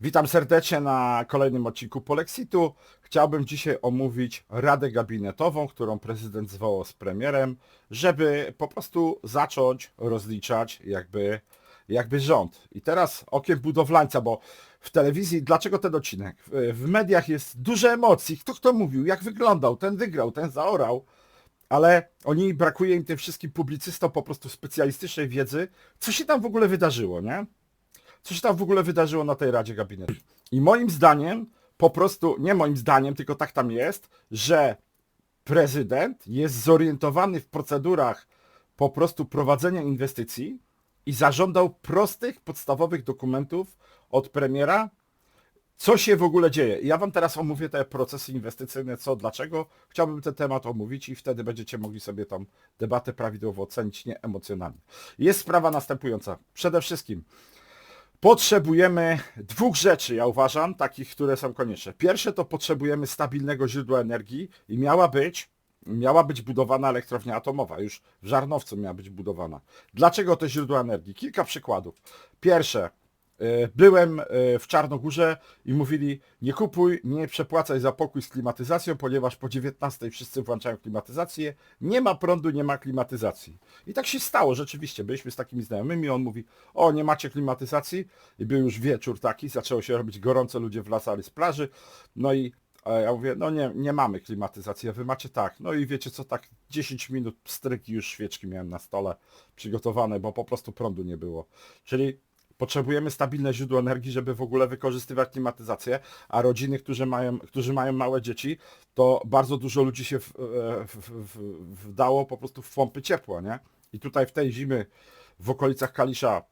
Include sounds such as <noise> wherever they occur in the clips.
Witam serdecznie na kolejnym odcinku Polexitu. Chciałbym dzisiaj omówić Radę Gabinetową, którą prezydent zwołał z premierem, żeby po prostu zacząć rozliczać jakby, jakby rząd. I teraz okiem budowlańca, bo w telewizji, dlaczego ten odcinek? W, mediach jest dużo emocji. Kto kto mówił, jak wyglądał, ten wygrał, ten zaorał. Ale oni, brakuje im tym wszystkim publicystom po prostu specjalistycznej wiedzy, co się tam w ogóle wydarzyło, nie? Co się tam w ogóle wydarzyło na tej Radzie Gabinetu. I moim zdaniem, po prostu, nie moim zdaniem, tylko tak tam jest, że prezydent jest zorientowany w procedurach po prostu prowadzenia inwestycji i zażądał prostych, podstawowych dokumentów od premiera, co się w ogóle dzieje. Ja wam teraz omówię te procesy inwestycyjne, co, dlaczego. Chciałbym ten temat omówić i wtedy będziecie mogli sobie tą debatę prawidłowo ocenić, nie emocjonalnie. Jest sprawa następująca. Przede wszystkim Potrzebujemy dwóch rzeczy, ja uważam, takich, które są konieczne. Pierwsze to potrzebujemy stabilnego źródła energii i miała być, miała być budowana elektrownia atomowa. Już w Żarnowcu miała być budowana. Dlaczego te źródła energii? Kilka przykładów. Pierwsze, byłem y, w Czarnogórze i mówili nie kupuj, nie przepłacaj za pokój z klimatyzacją, ponieważ po 19 wszyscy włączają klimatyzację, nie ma prądu, nie ma klimatyzacji. I tak się stało rzeczywiście, byliśmy z takimi znajomymi, on mówi, o nie macie klimatyzacji i był już wieczór taki, zaczęło się robić gorąco, ludzie wracali z plaży, no i ja mówię, no nie, nie mamy klimatyzacji, a wy macie tak. No i wiecie co, tak 10 minut stryki już świeczki miałem na stole przygotowane, bo po prostu prądu nie było. Czyli potrzebujemy stabilne źródło energii, żeby w ogóle wykorzystywać klimatyzację, a rodziny, którzy mają, którzy mają małe dzieci, to bardzo dużo ludzi się w, w, w, wdało po prostu w pompy ciepła, nie? I tutaj w tej zimy w okolicach Kalisza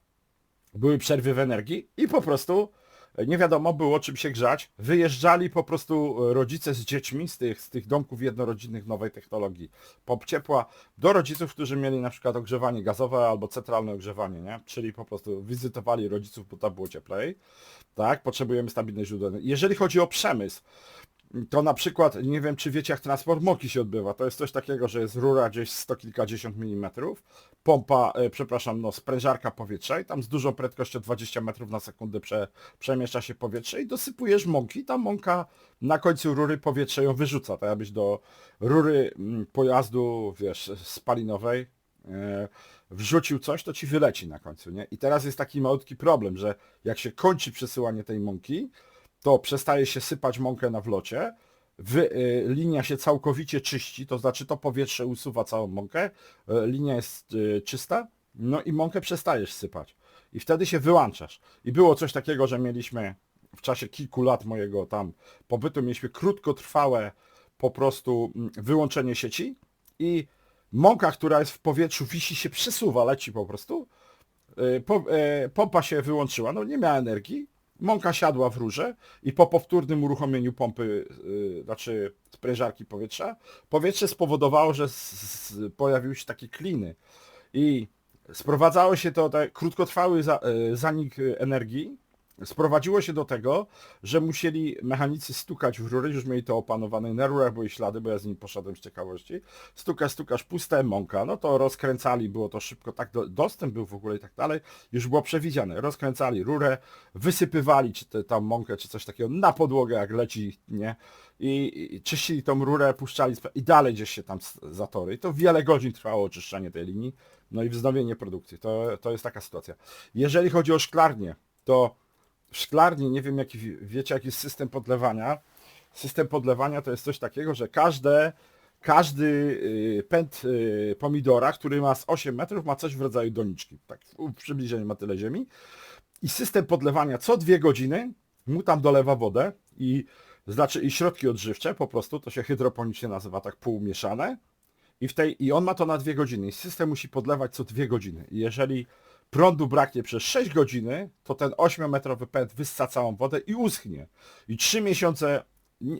były przerwy w energii i po prostu nie wiadomo było czym się grzać. Wyjeżdżali po prostu rodzice z dziećmi z tych, z tych domków jednorodzinnych nowej technologii pomp ciepła do rodziców, którzy mieli na przykład ogrzewanie gazowe albo centralne ogrzewanie, nie? Czyli po prostu wizytowali rodziców, bo tam było cieplej. Tak, potrzebujemy stabilnej źródeł. Jeżeli chodzi o przemysł, to na przykład, nie wiem czy wiecie jak transport moki się odbywa, to jest coś takiego, że jest rura gdzieś sto kilkadziesiąt milimetrów, pompa, e, przepraszam, no sprężarka powietrza i tam z dużą prędkością 20 metrów na sekundę prze, przemieszcza się powietrze i dosypujesz mąki, ta mąka na końcu rury powietrze ją wyrzuca, tak jakbyś do rury mm, pojazdu, wiesz, spalinowej e, wrzucił coś, to ci wyleci na końcu, nie? I teraz jest taki malutki problem, że jak się kończy przesyłanie tej mąki, to przestaje się sypać mąkę na wlocie, wy, y, linia się całkowicie czyści, to znaczy to powietrze usuwa całą mąkę, y, linia jest y, czysta, no i mąkę przestajesz sypać. I wtedy się wyłączasz. I było coś takiego, że mieliśmy w czasie kilku lat mojego tam pobytu, mieliśmy krótkotrwałe po prostu mm, wyłączenie sieci i mąka, która jest w powietrzu, wisi się przesuwa, leci po prostu. Po, pompa się wyłączyła, no nie miała energii, Mąka siadła w rurze i po powtórnym uruchomieniu pompy, yy, znaczy sprężarki powietrza, powietrze spowodowało, że pojawiły się takie kliny. I sprowadzało się to, tak, krótkotrwały za, yy, zanik energii, sprowadziło się do tego, że musieli mechanicy stukać w rury, już mieli to opanowane, na rurach były ślady, bo ja z nim poszedłem z ciekawości, stukasz, stukasz, puste mąka, no to rozkręcali, było to szybko, tak do, dostęp był w ogóle i tak dalej, już było przewidziane, rozkręcali rurę, wysypywali czy te, tam mąkę, czy coś takiego na podłogę, jak leci, nie, i, i czyścili tą rurę, puszczali i dalej gdzieś się tam zatory. I to wiele godzin trwało oczyszczanie tej linii, no i wznowienie produkcji. To, to jest taka sytuacja. Jeżeli chodzi o szklarnię, to w szklarni, nie wiem jaki wiecie jaki jest system podlewania. System podlewania to jest coś takiego, że każde, każdy y, pęd y, pomidora, który ma z 8 metrów, ma coś w rodzaju doniczki. Tak w przybliżeniu ma tyle ziemi. I system podlewania co dwie godziny mu tam dolewa wodę i znaczy i środki odżywcze po prostu, to się hydroponicznie nazywa tak półmieszane. I, w tej, I on ma to na dwie godziny. I system musi podlewać co dwie godziny. I jeżeli prądu braknie przez 6 godziny, to ten 8-metrowy pęd wyssa całą wodę i uschnie. I 3 miesiące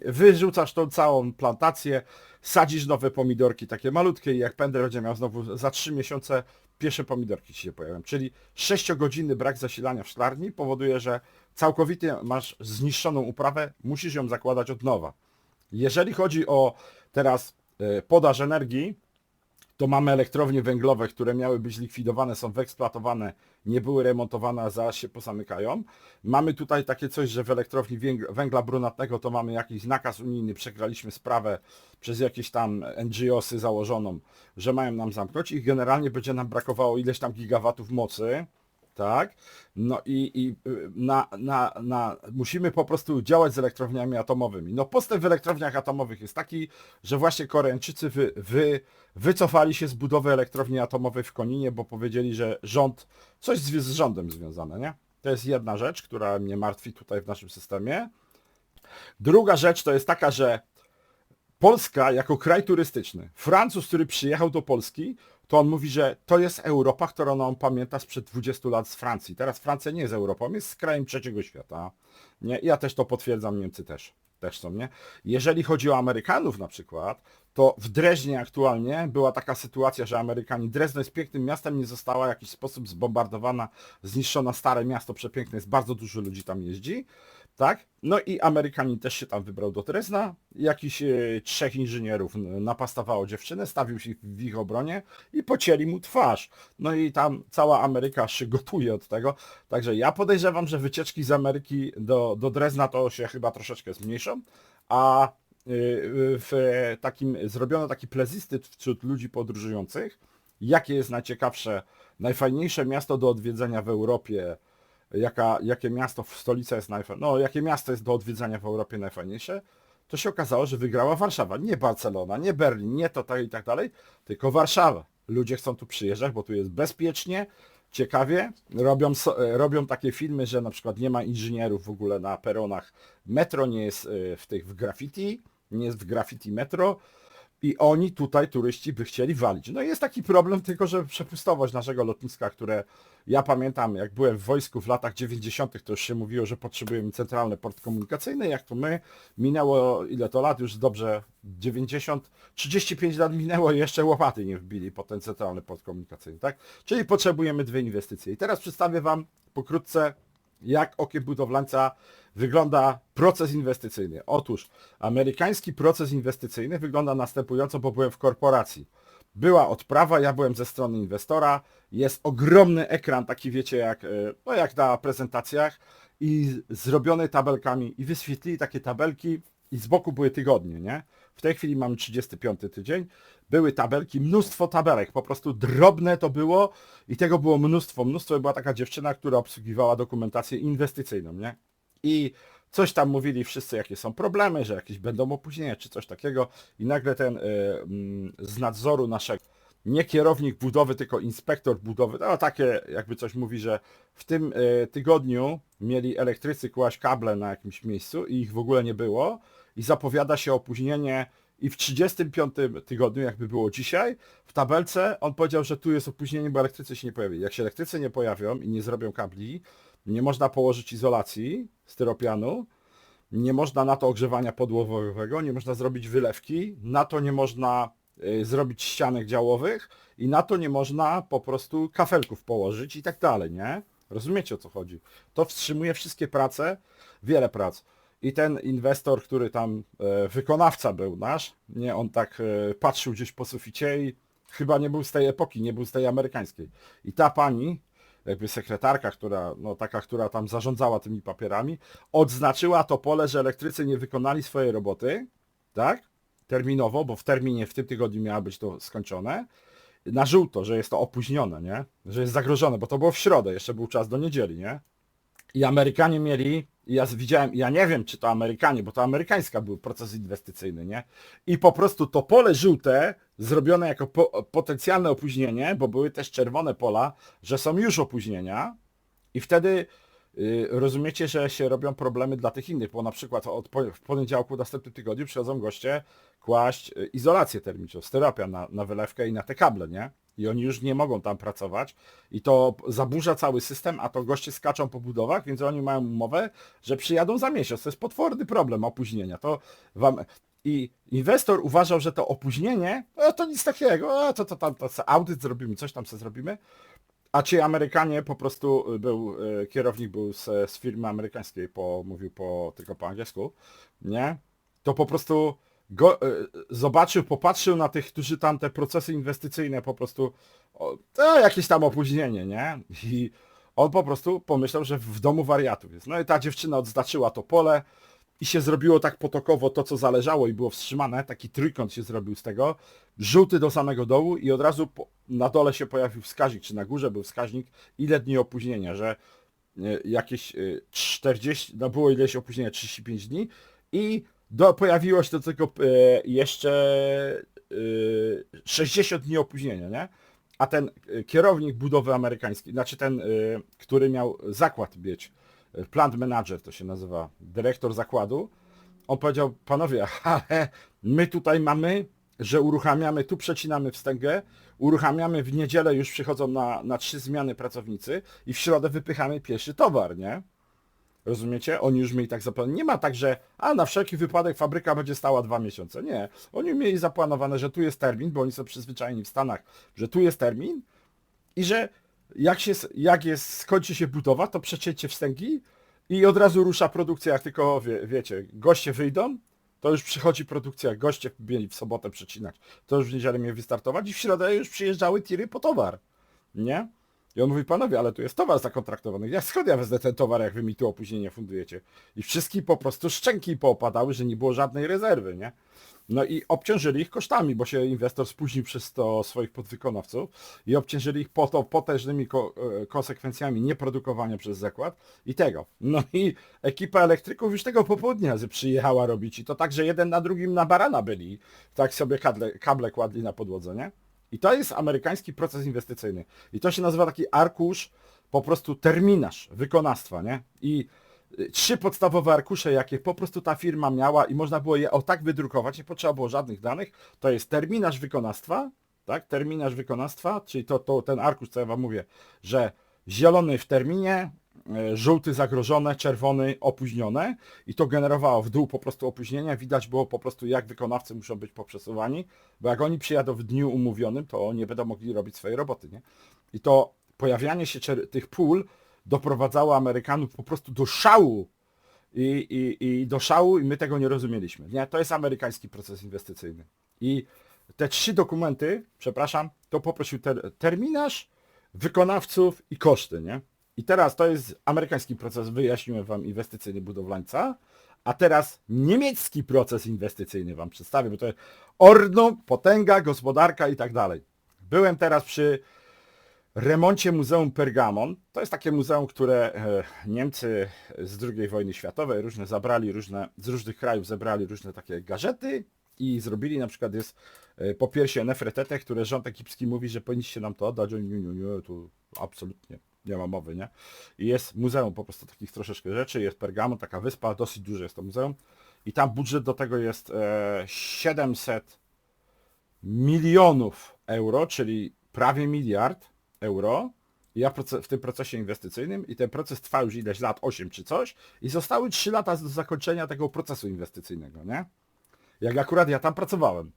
wyrzucasz tą całą plantację, sadzisz nowe pomidorki takie malutkie i jak pęd będzie miał znowu za 3 miesiące pierwsze pomidorki ci się pojawią. Czyli 6-godzinny brak zasilania w szklarni powoduje, że całkowicie masz zniszczoną uprawę, musisz ją zakładać od nowa. Jeżeli chodzi o teraz e, podaż energii, to mamy elektrownie węglowe, które miały być likwidowane, są wyeksploatowane, nie były remontowane, a zaraz się pozamykają. Mamy tutaj takie coś, że w elektrowni węg- węgla brunatnego to mamy jakiś nakaz unijny, przegraliśmy sprawę przez jakieś tam NGOsy założoną, że mają nam zamknąć i generalnie będzie nam brakowało ileś tam gigawatów mocy, tak? No i, i y, na, na, na, musimy po prostu działać z elektrowniami atomowymi. No postęp w elektrowniach atomowych jest taki, że właśnie Koreańczycy wy, wy, wycofali się z budowy elektrowni atomowej w Koninie, bo powiedzieli, że rząd, coś z, z rządem związane, nie? To jest jedna rzecz, która mnie martwi tutaj w naszym systemie. Druga rzecz to jest taka, że Polska jako kraj turystyczny, Francuz, który przyjechał do Polski, to on mówi, że to jest Europa, którą on pamięta sprzed 20 lat z Francji. Teraz Francja nie jest Europą, jest krajem trzeciego świata. Nie? Ja też to potwierdzam, Niemcy też, też są, nie? Jeżeli chodzi o Amerykanów na przykład, to w Dreźnie aktualnie była taka sytuacja, że Amerykanie, Drezno jest pięknym miastem, nie została w jakiś sposób zbombardowana, zniszczona stare miasto przepiękne, jest bardzo dużo ludzi tam jeździ, tak? No i Amerykanin też się tam wybrał do Drezna, jakiś e, trzech inżynierów napastawało dziewczynę, stawił się w ich obronie i pocięli mu twarz. No i tam cała Ameryka się gotuje od tego, także ja podejrzewam, że wycieczki z Ameryki do, do Drezna to się chyba troszeczkę zmniejszą, a y, w takim, zrobiono taki plezisty wśród ludzi podróżujących, jakie jest najciekawsze, najfajniejsze miasto do odwiedzenia w Europie, jaka, jakie miasto, stolica jest najfajniejsze, no jakie miasto jest do odwiedzania w Europie najfajniejsze, to się okazało, że wygrała Warszawa. Nie Barcelona, nie Berlin, nie to tak i tak dalej, tylko Warszawa. Ludzie chcą tu przyjeżdżać, bo tu jest bezpiecznie, ciekawie. Robią, e, robią takie filmy, że na przykład nie ma inżynierów w ogóle na peronach. Metro nie jest e, w tych w graffiti, nie jest w graffiti metro. I oni tutaj, turyści, by chcieli walić. No i jest taki problem tylko, że przepustowość naszego lotniska, które ja pamiętam, jak byłem w wojsku w latach 90., to już się mówiło, że potrzebujemy centralny port komunikacyjny, jak to my, minęło ile to lat, już dobrze 90, 35 lat minęło i jeszcze łopaty nie wbili po ten centralny port komunikacyjny, tak? Czyli potrzebujemy dwie inwestycje. I teraz przedstawię Wam pokrótce jak okiem budowlańca wygląda proces inwestycyjny. Otóż amerykański proces inwestycyjny wygląda następująco, bo byłem w korporacji. Była odprawa, ja byłem ze strony inwestora, jest ogromny ekran, taki wiecie jak, e, no jak na prezentacjach i zrobiony tabelkami i wyświetlili takie tabelki i z boku były tygodnie, nie? W tej chwili mamy 35 tydzień, były tabelki, mnóstwo tabelek, po prostu drobne to było i tego było mnóstwo, mnóstwo. Była taka dziewczyna, która obsługiwała dokumentację inwestycyjną, nie? I coś tam mówili wszyscy, jakie są problemy, że jakieś będą opóźnienia, czy coś takiego i nagle ten y, z nadzoru naszego, nie kierownik budowy, tylko inspektor budowy, no takie jakby coś mówi, że w tym y, tygodniu mieli elektrycy kłaść kable na jakimś miejscu i ich w ogóle nie było i zapowiada się opóźnienie i w 35 tygodniu, jakby było dzisiaj, w tabelce on powiedział, że tu jest opóźnienie, bo elektrycy się nie pojawili. Jak się elektrycy nie pojawią i nie zrobią kabli, nie można położyć izolacji styropianu, nie można na to ogrzewania podłogowego, nie można zrobić wylewki, na to nie można y, zrobić ścianek działowych i na to nie można po prostu kafelków położyć i tak dalej, nie? Rozumiecie o co chodzi? To wstrzymuje wszystkie prace, wiele prac. I ten inwestor, który tam e, wykonawca był nasz, nie, on tak e, patrzył gdzieś po suficie i chyba nie był z tej epoki, nie był z tej amerykańskiej. I ta pani, jakby sekretarka, która, no taka, która tam zarządzała tymi papierami, odznaczyła to pole, że elektrycy nie wykonali swojej roboty, tak? Terminowo, bo w terminie w tym tygodniu miało być to skończone. Na żółto, że jest to opóźnione, nie? Że jest zagrożone, bo to było w środę, jeszcze był czas do niedzieli, nie? I Amerykanie mieli, ja widziałem, ja nie wiem czy to Amerykanie, bo to amerykańska był proces inwestycyjny, nie? I po prostu to pole żółte, zrobione jako po, potencjalne opóźnienie, bo były też czerwone pola, że są już opóźnienia i wtedy y, rozumiecie, że się robią problemy dla tych innych, bo na przykład od, w poniedziałku, następnym tygodniu przychodzą goście kłaść y, izolację termiczną, sterapia na, na wylewkę i na te kable, nie? I oni już nie mogą tam pracować i to zaburza cały system, a to goście skaczą po budowach, więc oni mają umowę, że przyjadą za miesiąc. To jest potworny problem opóźnienia. To wam... I inwestor uważał, że to opóźnienie, to nic takiego, a to, to tam to, se audyt zrobimy, coś tam sobie zrobimy. A ci Amerykanie po prostu y, był, y, kierownik był z, z firmy amerykańskiej, po, mówił po, tylko po angielsku, nie? To po prostu go, e, zobaczył, popatrzył na tych, którzy tam te procesy inwestycyjne po prostu, o, to jakieś tam opóźnienie, nie? I on po prostu pomyślał, że w domu wariatów jest. No i ta dziewczyna odznaczyła to pole i się zrobiło tak potokowo to, co zależało i było wstrzymane, taki trójkąt się zrobił z tego, żółty do samego dołu i od razu po, na dole się pojawił wskaźnik, czy na górze był wskaźnik, ile dni opóźnienia, że e, jakieś e, 40, no było ileś opóźnienia, 35 dni i do, pojawiło się do tego e, jeszcze e, 60 dni opóźnienia, nie? A ten e, kierownik budowy amerykański, znaczy ten, e, który miał zakład e, plant manager to się nazywa, dyrektor zakładu, on powiedział, panowie, <laughs> ale my tutaj mamy, że uruchamiamy, tu przecinamy wstęgę, uruchamiamy w niedzielę, już przychodzą na, na trzy zmiany pracownicy i w środę wypychamy pierwszy towar, nie? Rozumiecie? Oni już mieli tak zaplanowane. Nie ma tak, że a na wszelki wypadek fabryka będzie stała dwa miesiące. Nie. Oni mieli zaplanowane, że tu jest termin, bo oni są przyzwyczajeni w Stanach, że tu jest termin i że jak, się, jak jest, skończy się budowa, to przecięcie wstęgi i od razu rusza produkcja, jak tylko wie, wiecie, goście wyjdą, to już przychodzi produkcja, goście mieli w sobotę przecinać, to już w niedzielę mieli wystartować i w środę już przyjeżdżały tiry po towar. Nie? I on mówi, panowie, ale tu jest towar zakontraktowany. Ja skąd ja wezmę ten towar, jak wy mi tu opóźnienie fundujecie? I wszystkim po prostu szczęki poopadały, że nie było żadnej rezerwy, nie? No i obciążyli ich kosztami, bo się inwestor spóźnił przez to swoich podwykonawców i obciążyli ich po to potężnymi ko e, konsekwencjami nieprodukowania przez zakład i tego. No i ekipa elektryków już tego popołudnia przyjechała robić i to tak, że jeden na drugim na barana byli. Tak sobie kable, kable kładli na podłodze, nie? I to jest amerykański proces inwestycyjny. I to się nazywa taki arkusz, po prostu terminarz wykonawstwa, nie? I y, trzy podstawowe arkusze, jakie po prostu ta firma miała i można było je o tak wydrukować, nie potrzeba było żadnych danych, to jest terminarz wykonawstwa, tak? Terminarz wykonawstwa, czyli to, to ten arkusz, co ja wam mówię, że zielony w terminie, żółty zagrożone, czerwony opóźnione i to generowało w dół po prostu opóźnienia. Widać było po prostu jak wykonawcy muszą być poprzesuwani, bo jak oni przyjadą w dniu umówionym, to nie będą mogli robić swojej roboty, nie? I to pojawianie się tych pól doprowadzało Amerykanów po prostu do szału i, i, i do szału i my tego nie rozumieliśmy. Nie? To jest amerykański proces inwestycyjny. I te trzy dokumenty, przepraszam, to poprosił ter terminarz, wykonawców i koszty, nie? I teraz to jest amerykański proces, wyjaśniłem wam inwestycyjny budowlańca, a teraz niemiecki proces inwestycyjny wam przedstawię, bo to jest Ordnung, potęga, gospodarka i tak dalej. Byłem teraz przy remoncie Muzeum Pergamon. To jest takie muzeum, które e, Niemcy z II wojny światowej różne zabrali, różne, z różnych krajów zebrali różne takie gadżety i zrobili, na przykład jest e, po piersie Nefretete, które rząd egipski mówi, że powinniście nam to oddać, oni nie, nie, nie, tu absolutnie nie ma mowy, nie? I jest muzeum po prostu takich troszeczkę rzeczy, jest Pergamon, taka wyspa, dosyć duże jest to muzeum i tam budżet do tego jest e, 700 milionów euro, czyli prawie miliard euro. Ja w tym procesie inwestycyjnym i ten proces trwa już ileś lat, 8 czy coś i zostały 3 lata do zakończenia tego procesu inwestycyjnego, nie? Jak akurat ja tam pracowałem.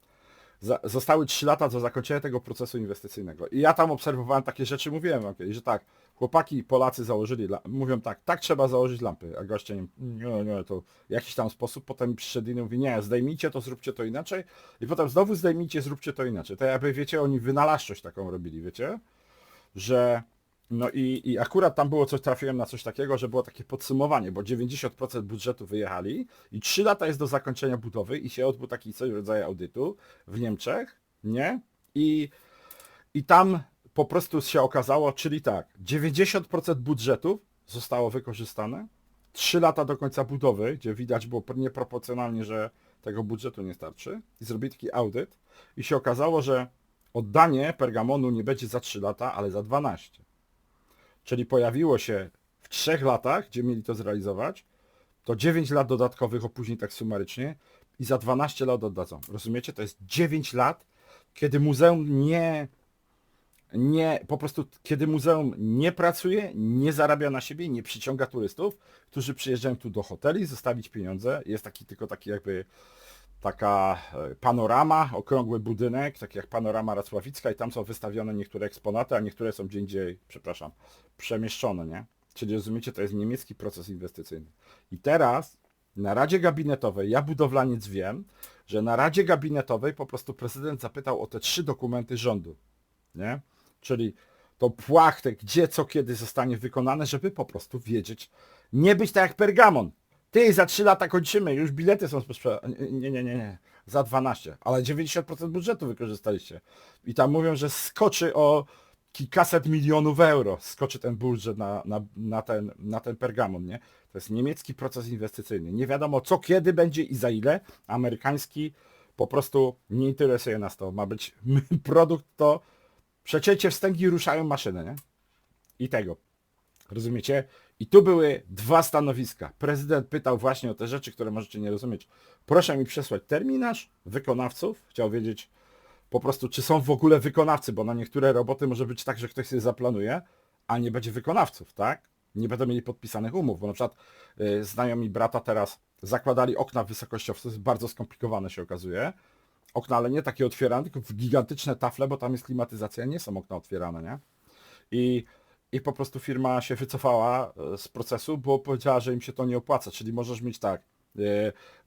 Zostały 3 lata do zakończenia tego procesu inwestycyjnego. I ja tam obserwowałem takie rzeczy, mówiłem kiedyś, że tak, chłopaki Polacy założyli, mówią tak, tak trzeba założyć lampy, a goście nie, nie, nie, to w jakiś tam sposób, potem przyszedł inny mówi, nie, zdejmijcie to, zróbcie to inaczej i potem znowu zdejmijcie, zróbcie to inaczej. To jakby, wiecie, oni wynalazczość taką robili, wiecie, że no i, i akurat tam było coś, trafiłem na coś takiego, że było takie podsumowanie, bo 90% budżetu wyjechali i 3 lata jest do zakończenia budowy i się odbył taki coś rodzaju audytu w Niemczech, nie? I, i tam po prostu się okazało, czyli tak, 90% budżetu zostało wykorzystane, 3 lata do końca budowy, gdzie widać było nieproporcjonalnie, że tego budżetu nie starczy i zrobili taki audyt i się okazało, że oddanie Pergamonu nie będzie za 3 lata, ale za 12. Czyli pojawiło się w 3 latach, gdzie mieli to zrealizować, to 9 lat dodatkowych opóźnień tak sumarycznie i za 12 lat oddadzą. Rozumiecie? To jest 9 lat, kiedy muzeum nie, nie, po prostu kiedy muzeum nie pracuje, nie zarabia na siebie, nie przyciąga turystów, którzy przyjeżdżają tu do hoteli, zostawić pieniądze. Jest taki tylko taki jakby taka e, panorama, okrągły budynek, taki jak panorama Racławicka i tam są wystawione niektóre eksponaty, a niektóre są gdzie indziej, przepraszam, przemieszczone, nie? Czyli rozumiecie, to jest niemiecki proces inwestycyjny. I teraz na Radzie Gabinetowej, ja budowlaniec wiem, że na Radzie Gabinetowej po prostu prezydent zapytał o te trzy dokumenty rządu, nie? Czyli tą płachtę, gdzie, co, kiedy zostanie wykonane, żeby po prostu wiedzieć, nie być tak jak Pergamon. Ty, za 3 lata kończymy, już bilety są sprzedane. Nie, nie, nie, nie. Za 12, ale 90% budżetu wykorzystaliście. I tam mówią, że skoczy o kilkaset milionów euro, skoczy ten budżet na, na, na, ten, na ten Pergamon, nie? To jest niemiecki proces inwestycyjny. Nie wiadomo co, kiedy będzie i za ile. Amerykański po prostu nie interesuje nas to. Ma być <laughs> produkt to przecięcie wstęgi ruszają maszynę, nie? I tego. Rozumiecie? I tu były dwa stanowiska. Prezydent pytał właśnie o te rzeczy, które możecie nie rozumieć. Proszę mi przesłać terminarz wykonawców. Chciał wiedzieć po prostu, czy są w ogóle wykonawcy, bo na niektóre roboty może być tak, że ktoś sobie zaplanuje, a nie będzie wykonawców, tak? Nie będą mieli podpisanych umów, bo na przykład y, znajomi brata teraz zakładali okna jest bardzo skomplikowane się okazuje. Okna, ale nie takie otwierane, tylko w gigantyczne tafle, bo tam jest klimatyzacja, nie są okna otwierane, nie? I, I po prostu firma się wycofała e, z procesu, bo powiedziała, że im się to nie opłaca. Czyli możesz mieć tak, e,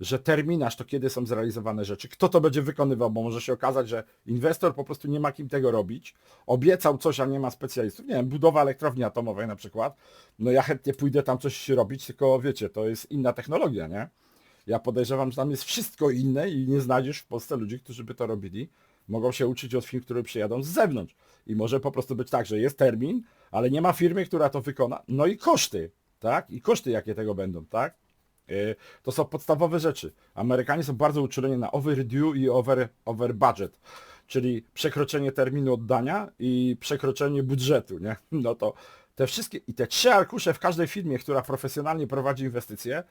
że terminarz to kiedy są zrealizowane rzeczy, kto to będzie wykonywał, bo może się okazać, że inwestor po prostu nie ma kim tego robić, obiecał coś, a nie ma specjalistów, nie wiem, budowa elektrowni atomowej na przykład, no ja chętnie pójdę tam coś robić, tylko wiecie, to jest inna technologia, nie? Ja podejrzewam, że tam jest wszystko inne i nie znajdziesz w Polsce ludzi, którzy by to robili. Mogą się uczyć od firm, które przyjadą z zewnątrz. I może po prostu być tak, że jest termin, ale nie ma firmy, która to wykona. No i koszty, tak? I koszty jakie tego będą, tak? Yy, To są podstawowe rzeczy. Amerykanie są bardzo uczuleni na overdue i over, over budget, czyli przekroczenie terminu oddania i przekroczenie budżetu, nie? No to te wszystkie i te trzy arkusze w każdej firmie, która profesjonalnie prowadzi inwestycje,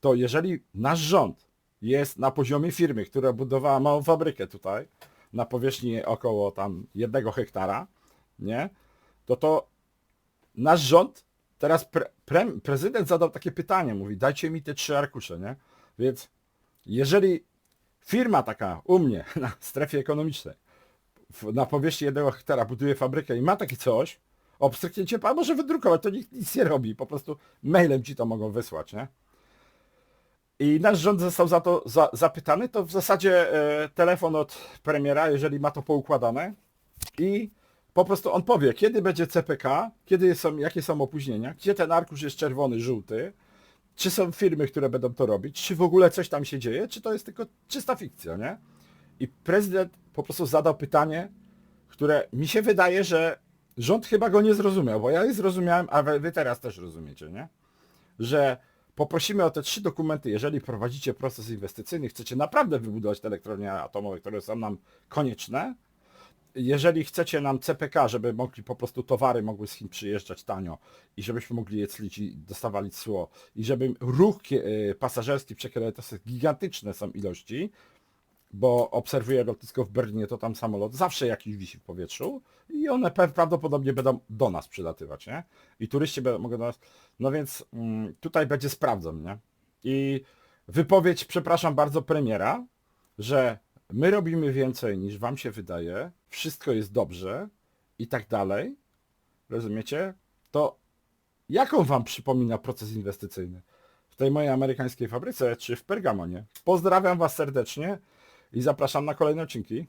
to jeżeli nasz rząd jest na poziomie firmy, która budowała małą fabrykę tutaj, na powierzchni około tam jednego hektara, nie? To to nasz rząd, teraz pre, pre, prezydent zadał takie pytanie, mówi dajcie mi te trzy arkusze, nie? Więc jeżeli firma taka u mnie <laughs> na strefie ekonomicznej w, na powierzchni jednego hektara buduje fabrykę i ma takie coś, obstryknięcie, a może wydrukować, to nikt nic nie robi, po prostu mailem ci to mogą wysłać, nie? I nasz rząd został za to za, zapytany, to w zasadzie e, telefon od premiera, jeżeli ma to poukładane i po prostu on powie, kiedy będzie CPK, kiedy są, jakie są opóźnienia, gdzie ten arkusz jest czerwony, żółty, czy są firmy, które będą to robić, czy w ogóle coś tam się dzieje, czy to jest tylko czysta fikcja, nie? I prezydent po prostu zadał pytanie, które mi się wydaje, że rząd chyba go nie zrozumiał, bo ja je zrozumiałem, a wy, wy teraz też rozumiecie, nie? Że poprosimy o te trzy dokumenty, jeżeli prowadzicie proces inwestycyjny, chcecie naprawdę wybudować te elektrownie atomowe, które są nam konieczne, jeżeli chcecie nam CPK, żeby mogli po prostu towary mogły z Chin przyjeżdżać tanio i żebyśmy mogli je clić i dostawali cło i żeby ruch y, pasażerski przekierał, to są gigantyczne są ilości, bo obserwuję lotnisko w Berlinie, to tam samolot zawsze jakiś wisi w powietrzu i one prawdopodobnie będą do nas przylatywać, nie? I turyści będą, mogą do nas... No więc mm, tutaj będzie sprawdzam, nie? I wypowiedź, przepraszam bardzo, premiera, że my robimy więcej niż wam się wydaje, wszystko jest dobrze i tak dalej, rozumiecie? To jaką wam przypomina proces inwestycyjny? W tej mojej amerykańskiej fabryce czy w Pergamonie? Pozdrawiam was serdecznie i zapraszam na kolejne odcinki.